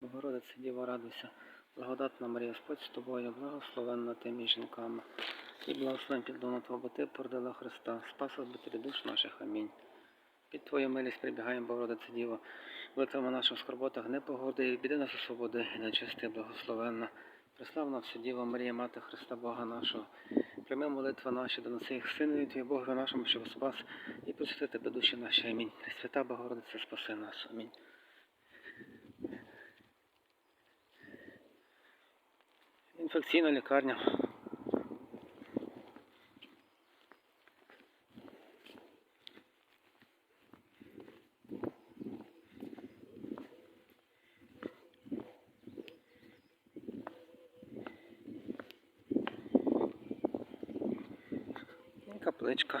Богородице Діва, радуйся, благодатна Марія, Господь з тобою, благословенна ти між жінками, і благословен підлона Твого, бо ти породила Христа, спас обителі душ наших. Амінь. Під Твою милість прибігаємо, Богородице Діво, молитвами наших скорботах, не погоди, і біди нас у свободи, і нечисти, благословенна. Преславна вся Діва Марія, Мати Христа Бога нашого, прийми молитви наші, доноси їх Синові Твій Богу нашому, щоб спас і просвіти тебе душі наші. Амінь. Пресвята Богородице, спаси нас. Амінь. Інфекційна лікарня. Капличка.